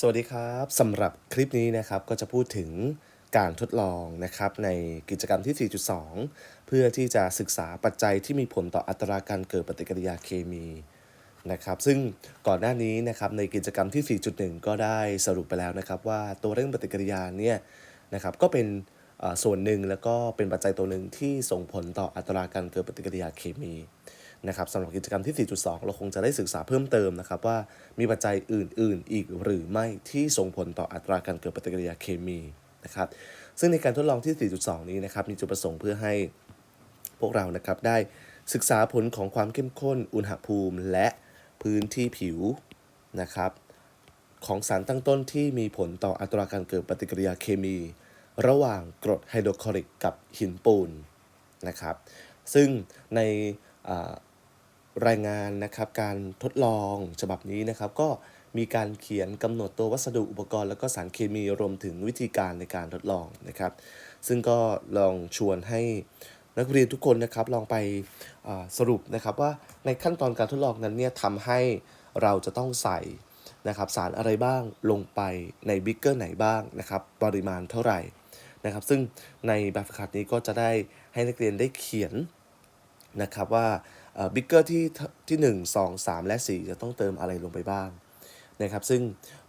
สวัสดีครับสำหรับคลิปนี้นะครับก็จะพูดถึงการทดลองนะครับในกิจกรรมที่ 4.2 เพื่อที่จะศึกษาปัจจัยที่มีผลต่ออัตราการเกิดปฏิกิริยาเคมีนะครับซึ่งก่อนหน้านี้นะครับในกิจกรรมที่ 4.1 ก็ได้สรุปไปแล้วนะครับ ว่าตัวเร่งปฏิกิริยาเนี่ยนะครับก็เป็นส่วนหนึ่งแล้วก็เป็นปัจจัยตัวหนึ่งที่ส่งผลต่ออัตราการเกิดปฏิกิริยาเคมี นะครับสำหรับกิจกรรมที่ 4.2 เราคงจะได้ศึกษาเพิ่มเติมนะครับว่ามีปัจจัยอื่น ๆ อีกหรือไม่ที่ส่งผลต่ออัตราการเกิดปฏิกิริยาเคมีนะครับซึ่งในการทดลองที่ 4.2 นี้นะครับมีจุดประสงค์เพื่อให้พวกเรานะครับได้ศึกษาผลของความเข้มข้น อุณหภูมิ และพื้นที่ผิวนะครับของสารตั้งต้นที่มีผลต่ออัตราการเกิดปฏิกิริยาเคมี ระหว่างกรดไฮโดรคลอริกกับหินปูนนะครับซึ่งใน รายงานนะครับการทดลองฉบับนี้นะครับ ก็มีการเขียนกำหนดตัววัสดุอุปกรณ์ แล้วก็สารเคมีรวมถึงวิธีการในการทดลองนะครับ ซึ่งก็ลองชวนให้นักเรียนทุกคนนะครับลองไปสรุปนะครับว่าในขั้นตอนการทดลองนั้นเนี่ยทำให้เราจะต้องใส่นะครับสารอะไรบ้างลงไปในบิ๊กเกอร์ไหนบ้างนะครับปริมาณเท่าไหร่นะครับ ซึ่งในแบบฝึกหัดนี้ก็จะได้ให้นักเรียนได้เขียนนะครับว่า บิ๊กเกอร์ที่ที่ 1 2 3 และ 4 จะต้องเติมอะไรลงไปบ้างนะครับ ซึ่ง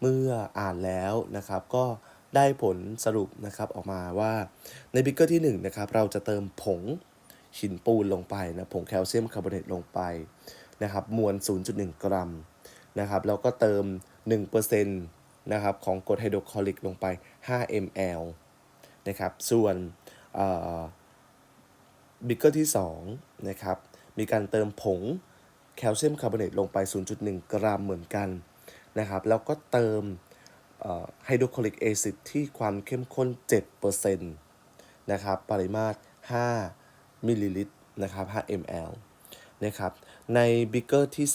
เมื่ออ่านแล้วนะครับก็ได้ผลสรุปนะครับออกมาว่าในบิ๊กเกอร์ที่1นะครับเราจะเติมผงหินปูนลงไปนะผงแคลเซียมคาร์บอเนตลงไปนะครับมวล 0.1 กรัมนะครับแล้วก็เติม 1%นะครับของกรดไฮโดรคลอริกลงไป 5 ml นะครับส่วนบิ๊กเกอร์ที่2นะครับ มีการเติมผงแคลเซียมคาร์บอเนตลงไป 0.1 กรัมเหมือนกันนะครับ แล้วก็เติมไฮโดรคลอริกแอซิดที่ความเข้มข้น 7%นะครับ ปริมาตร 5 มิลลิลิตรนะครับ 5 ml นะครับ ในบิกเกอร์ที่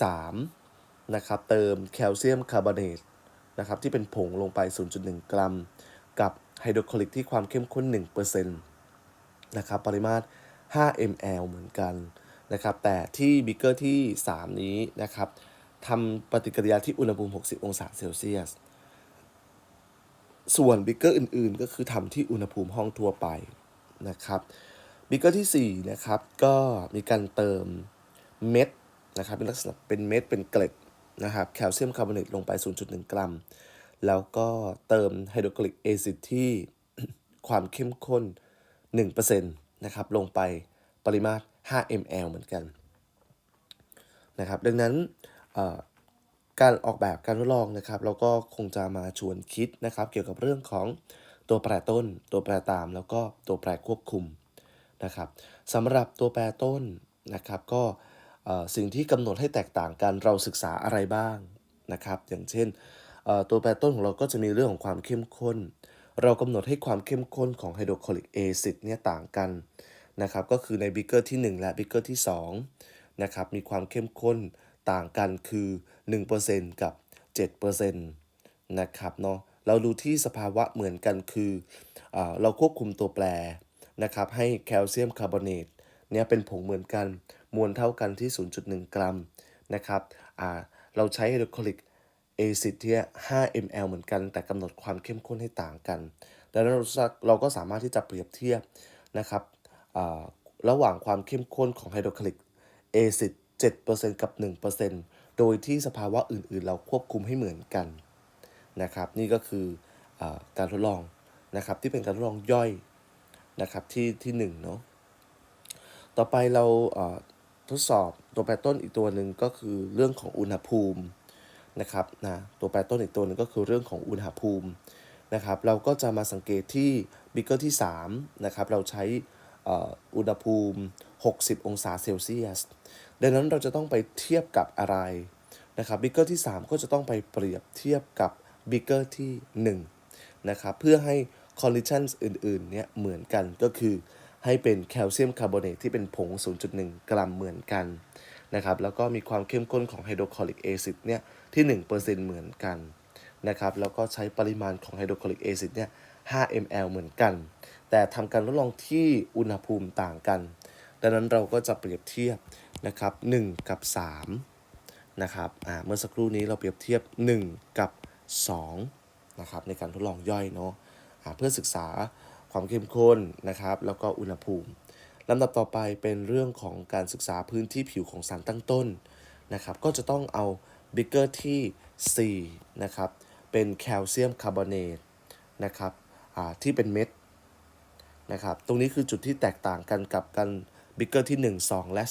3 นะครับ เติมแคลเซียมคาร์บอเนตนะครับ ที่เป็นผงลงไป 0.1 กรัม กับไฮโดรคลอริกที่ความเข้มข้น 1%นะครับ ปริมาตร 5 ml เหมือนกัน นะครับ แต่ที่บิ๊กเกอร์ที่ 3 นี้นะครับทำปฏิกิริยาที่อุณหภูมิ 60 องศาเซลเซียส ส่วนบิ๊กเกอร์อื่นๆ ก็คือทำที่อุณหภูมิห้องทั่วไปนะครับบิ๊กเกอร์ที่ 4 นะครับก็มีการเติมเม็ดนะครับเป็นลักษณะเป็นเม็ดเป็นเกล็ดนะครับแคลเซียมคาร์บอเนตลงไป 0.1 กรัม แล้วก็เติมไฮโดรคลิกแอซิดที่ความเข้มข้น 1%นะครับลงไปปริมาตร 5 ml เหมือนกันนะครับดังนั้นการออกแบบการทดลองนะครับเราก็คงจะมาชวนคิดนะครับ เกี่ยวกับเรื่องของตัวแปรต้น ตัวแปรตามแล้วก็ตัวแปรควบคุมนะครับสำหรับตัวแปรต้นนะครับก็สิ่งที่กำหนดให้แตกต่างกันเราศึกษาอะไรบ้างนะครับ อย่างเช่นตัวแปรต้นของเราก็จะมีเรื่องของความเข้มข้น เรากำหนดให้ความเข้มข้นของไฮโดรคลอริกแอซิดเนี่ยต่างกัน นะครับก็คือในบิ๊กเกอร์ที่ 1 และบิ๊กเกอร์ที่2นะครับมีความเข้มข้นต่างกันคือ 1%กับ 7%นะครับเนาะเราดูที่สภาวะเหมือนกันคืออเราควบคุมตัวแปรนะครับให้แคลเซียมคาร์บอเนตเนี่ยเป็นผงเหมือนกันมวลเท่ากันที่ 0.1 กรัมนะครับเราใช้ไฮโดรคลอริกเอซิดที่5 ml เหมือนกัน แต่กำหนดความเข้มข้นให้ต่างกัน ดังนั้นเราก็สามารถที่จะเปรียบเทียบนะครับ ระหว่างความเข้มข้นของไฮโดรคลอริกเอซิด7%กับ 1%โดยที่สภาวะอื่นๆ เราควบคุมให้เหมือนกันนะครับ นี่ก็คืออการทดลองนะครับที่เป็นการทดลองย่อยนะครับที่ที่หนึ่งเนาะต่อไปเราทดสอบตัวแปรต้นอีกตัวหนึ่งก็คือเรื่องของอุณหภูมินะครับนะตัวแปรต้นอีกตัวหนึ่งก็คือเรื่องของอุณหภูมินะครับ เราก็จะมาสังเกตที่บิ๊กเกอร์ที่3นะครับเราใช้ อุณหภูมิ 60 องศาเซลเซียส ดังนั้นเราจะต้องไปเทียบกับอะไรนะครับบิ๊กเกอร์ที่ 3 ก็จะต้องไปเปรียบเทียบกับบิ๊กเกอร์ที่1นะครับเพื่อให้คอลลิชันอื่นๆเนี่ยเหมือนกันก็คือให้เป็นแคลเซียมคาร์บอเนตที่เป็นผง 0.1 กรัมเหมือนกันนะครับแล้วก็มีความเข้มข้นของไฮโดรคลอริกแอซิดเนี่ยที่ 1%เหมือนกันนะครับแล้วก็ใช้ปริมาณของไฮโดรคลอริกแอซิดเนี่ย 5 ml เหมือนกัน แต่ทำการทดลองที่อุณหภูมิต่างกัน ดังนั้นเราก็จะเปรียบเทียบนะครับ1กับ3นะครับอ่าเมื่อสักครู่นี้เราเปรียบเทียบ 1 กับ2นะครับในการทดลองย่อยเนาะอ่าเพื่อศึกษาความเข้มข้นนะครับ แล้วก็อุณหภูมิลำดับต่อไปเป็นเรื่องของการศึกษาพื้นที่ผิวของสารตั้งต้นนะครับ ก็จะต้องเอาบิกเกอร์ที่4นะครับ เป็นแคลเซียมคาร์บอเนตนะครับอ่าที่เป็นเม็ด นะครับ ตรงนี้คือจุดที่แตกต่างกันกับกันบิกเกอร์ที่ 1 2 และ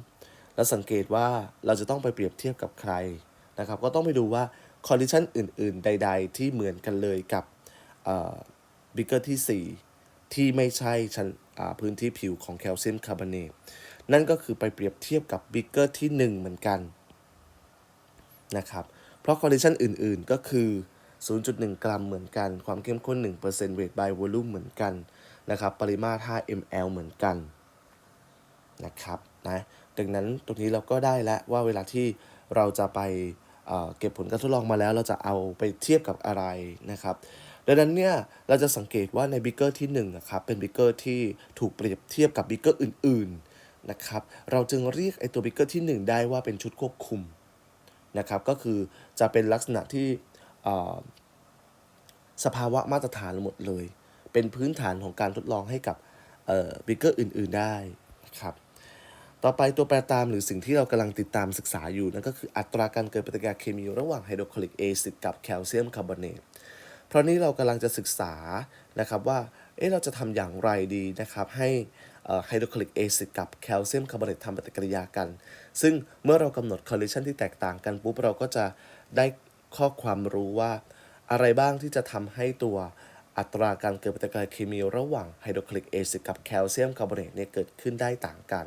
3 แล้วสังเกตว่าเราจะต้องไปเปรียบเทียบกับใครนะครับ ก็ต้องไปดูว่าคอนดิชันอื่น ๆ ใด ๆ ที่เหมือนกันเลยกับบิกเกอร์ที่ 4 ที่ไม่ใช่ชั้นพื้นที่ผิวของแคลเซียมคาร์บอเนตนั่นก็คือไปเปรียบเทียบกับบิกเกอร์ที่ 1 เหมือนกันนะครับ เพราะคอนดิชันอื่น ๆ ก็คือ 0.1 กรัมเหมือนกัน ความเข้มข้น 1% weight by volume เหมือนกัน นะครับปริมาตร 5 ml เหมือนกันนะครับนะดังนั้นตรงนี้เราก็ได้แล้วว่าเวลาที่เราจะไปเเก็บผลการทดลองมาแล้วเราจะเอาไปเทียบกับอะไรนะครับดังนั้นเนี่ยเราจะสังเกตว่าในบิกเกอร์ที่1นะครับเป็นบิกเกอร์ที่ถูกเปรียบเทียบกับบิกเกอร์อื่นๆนะครับเราจึงเรียกไอตัวบิกเกอร์ที่ 1 ได้ว่าเป็นชุดควบคุมนะครับก็คือจะเป็นลักษณะที่สภาวะมาตรฐานหมดเลย เป็นพื้นฐานของการทดลองให้กับบิกเกอร์อื่น ๆได้นะครับต่อไปตัวแปรตามหรือสิ่งที่เรากำลังติดตามศึกษาอยู่นั่นก็คืออัตราการเกิดปฏิกิริยาเคมีระหว่างไฮโดรคลอริกแอซิดกับแคลเซียมคาร์บอเนต เพราะนี้เรากำลังจะศึกษานะครับว่าเอ๊ะเราจะทำอย่างไรดีนะครับให้ไฮโดรคลอริกแอซิดกับแคลเซียมคาร์บอเนตทำปฏิกิริยากัน ซึ่งเมื่อเรากำหนดคอลเลชันที่แตกต่างกันปุ๊บเราก็จะได้ข้อความรู้ว่าอะไรบ้างที่จะทำให้ตัว อัตราการเกิดปฏิกิริยาเคมีระหว่างไฮโดรคลอริกแอซิดกับแคลเซียมคาร์บอเนตเนี่ยเกิดขึ้นได้ต่างกัน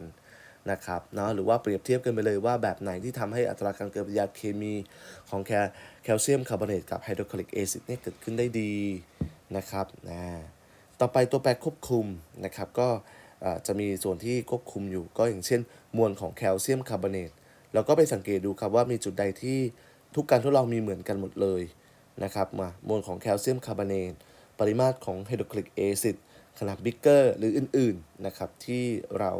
นะครับเนาะหรือว่าเปรียบเทียบกันไปเลยว่าแบบไหนที่ทำให้อัตราการเกิดปฏิกิริยาเคมีของแคลแคลเซียมคาร์บอเนตกับไฮโดรคลอริกแอซิดเนี่ยเกิดขึ้นได้ดีนะครับนะต่อไปตัวแปรควบคุมนะครับก็จะมีส่วนที่ควบคุมอยู่ก็อย่างเช่น มวลของแคลเซียมคาร์บอเนตเราก็ไปสังเกตดูครับว่ามีจุดใดที่ทุกการทดลองมีเหมือนกันหมดเลยนะครับมามวลของแคลเซียมคาร์บอเนต ปริมาตรของไฮโดรคลอริกแอซิดขนาดบิ๊กเกอร์หรืออื่นๆนะครับที่เรา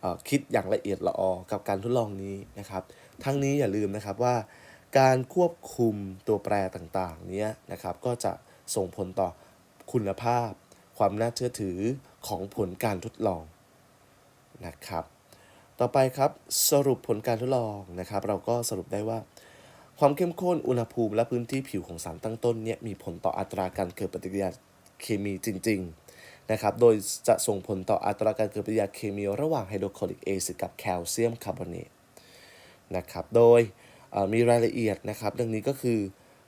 เอ่อคิดอย่างละเอียดละออกับการทดลองนี้นะครับ ทั้งนี้อย่าลืมนะครับว่า การควบคุมตัวแปรต่างๆนี้นะครับก็จะส่งผลต่อคุณภาพ ความน่าเชื่อถือของผลการทดลองนะครับ ต่อไปครับสรุปผลการทดลองนะครับ เราก็สรุปได้ว่า ความเข้มข้น อุณหภูมิ และพื้นที่ผิวของสารตั้งต้นเนี่ยมีผลต่ออัตราการเกิดปฏิกิริยาเคมีจริง ๆ นะครับ โดยจะส่งผลต่ออัตราการเกิดปฏิกิริยาเคมีระหว่างไฮโดรคลอริกแอซิดกับแคลเซียมคาร์บอเนตนะครับ โดยมีรายละเอียดนะครับ ดังนี้ก็คือ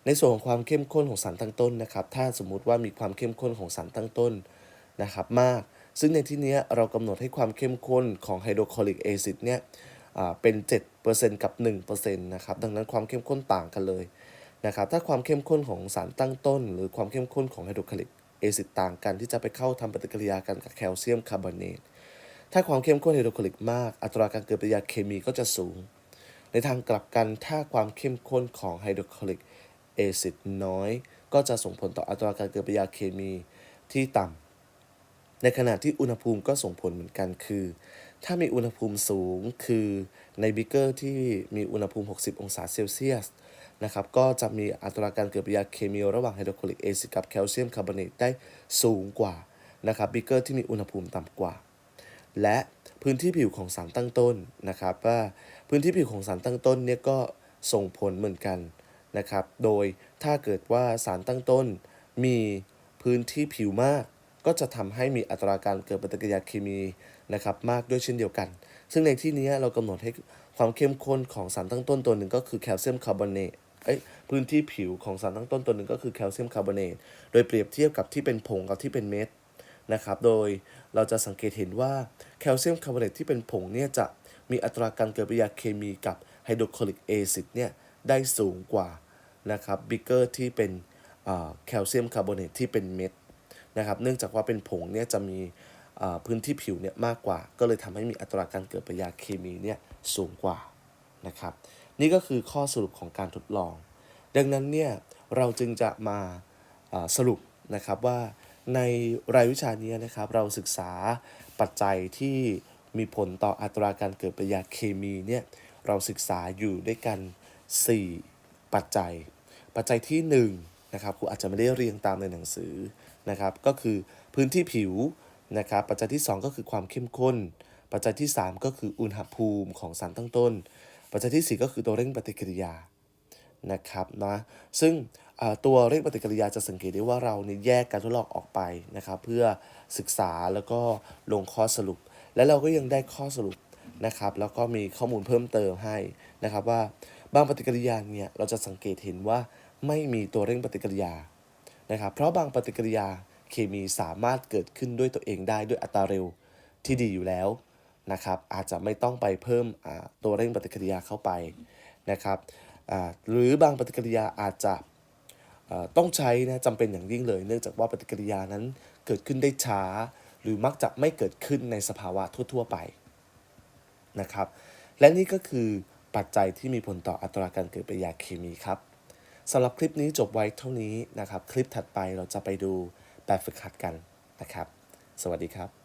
ในส่วนของความเข้มข้นของสารตั้งต้นนะครับ ถ้าสมมุติว่ามีความเข้มข้นของสารตั้งต้นนะครับมาก ซึ่งในที่นี้เรากำหนดให้ความเข้มข้นของไฮโดรคลอริกแอซิดเนี่ย เป็น 7%กับ 1%นะครับดังนั้นความเข้มข้นต่างกันเลยนะครับถ้าความเข้มข้นของสารตั้งต้น หรือความเข้มข้นของไฮโดรคลอริกแอซิดต่างกันที่จะไปเข้าทำปฏิกิริยากันกับแคลเซียมคาร์บอเนตถ้าความเข้มข้นไฮโดรคลอริกมาก อัตราการเกิดปฏิกิริยาเคมีก็จะสูง ในทางกลับกันถ้าความเข้มข้นของไฮโดรคลอริกแอซิดน้อย ก็จะส่งผลต่ออัตราการเกิดปฏิกิริยาเคมีที่ต่ำในขณะที่อุณหภูมิก็ส่งผลเหมือนกันคือ ถ้ามีอุณหภูมิสูงคือในบิกเกอร์ที่มีอุณหภูมิ 60 องศาเซลเซียสนะครับก็จะมีอัตราการเกิดปฏิกิริยาเคมีระหว่างไฮโดรคลอริกแอซิดกับแคลเซียมคาร์บอเนตได้สูงกว่านะครับบิกเกอร์ที่มีอุณหภูมิต่ำกว่า และพื้นที่ผิวของสารตั้งต้นนะครับว่าพื้นที่ผิวของสารตั้งต้นเนี่ยก็ส่งผลเหมือนกันนะครับ โดยถ้าเกิดว่าสารตั้งต้นมีพื้นที่ผิวมาก ก็จะทำให้มีอัตราการเกิดปฏิกิริยาเคมีนะครับมากด้วยเช่นเดียวกัน ซึ่งในที่นี้เรากำหนดให้ความเข้มข้นของสารตั้งต้นตัวหนึ่งก็คือแคลเซียมคาร์บอเนตเอ้ยพื้นที่ผิวของสารตั้งต้นตัวหนึ่งก็คือแคลเซียมคาร์บอเนตโดยเปรียบเทียบกับที่เป็นผงกับที่เป็นเม็ดนะครับ โดยเราจะสังเกตเห็นว่าแคลเซียมคาร์บอเนตที่เป็นผงเนี่ยจะมีอัตราการเกิดปฏิกิริยาเคมีกับไฮโดรคลอริกแอซิดเนี่ยได้สูงกว่านะครับบิกเกอร์ที่เป็นแคลเซียมคาร์บอเนตที่เป็นเม็ด นะครับ เนื่องจากว่าเป็นผงเนี่ยจะมีพื้นที่ผิวเนี่ยมากกว่า ก็เลยทำให้มีอัตราการเกิดปฏิกิริยาเคมีเนี่ยสูงกว่านะครับ นี่ก็คือข้อสรุปของการทดลอง ดังนั้นเนี่ยเราจึงจะมาอ่าสรุปนะครับว่าในรายวิชานี้นะครับ เราศึกษาปัจจัยที่มีผลต่ออัตราการเกิดปฏิกิริยาเคมีเนี่ยเราศึกษาอยู่ด้วยกัน 4 ปัจจัย ปัจจัยที่1นะครับครูอาจจะไม่ได้เรียงตามในหนังสือ นะครับก็คือพื้นที่ผิวนะครับปัจจัยที่ 2 ก็คือความเข้มข้น ปัจจัยที่ 3 ก็คืออุณหภูมิของสารตั้งต้น ปัจจัยทีสี่4 ก็คือตัวเร่งปฏิกิริยานะครับนะซึ่งตัวเร่งปฏิกิริยาจะสังเกตได้ว่าเราเนี่ยแยกการทดลองออกไปนะครับเพื่อศึกษาแล้วก็ลงข้อสรุป และเราก็ยังได้ข้อสรุปนะครับแล้วก็มีข้อมูลเพิ่มเติมให้นะครับว่าบางปฏิกิริยาเนี่ยเราจะสังเกตเห็นว่าไม่มีตัวเร่งปฏิกิริยา นะครับ เพราะบางปฏิกิริยาเคมีสามารถเกิดขึ้นด้วยตัวเองได้ด้วยอัตราเร็วที่ดีอยู่แล้วนะครับ อาจจะไม่ต้องไปเพิ่มตัวเร่งปฏิกิริยาเข้าไปนะครับหรือบางปฏิกิริยาอาจจะต้องใช้นะจำเป็นอย่างยิ่งเลย เนื่องจากว่าปฏิกิริยานั้นเกิดขึ้นได้ช้า หรือมักจะไม่เกิดขึ้นในสภาวะทั่ว ๆ ไปนะครับ และนี่ก็คือปัจจัยที่มีผลต่ออัตราการเกิดปฏิกิริยาเคมีครับ สำหรับคลิปนี้จบไว้เท่านี้นะครับ คลิปถัดไปเราจะไปดูแบบฝึกหัดกันนะครับ สวัสดีครับ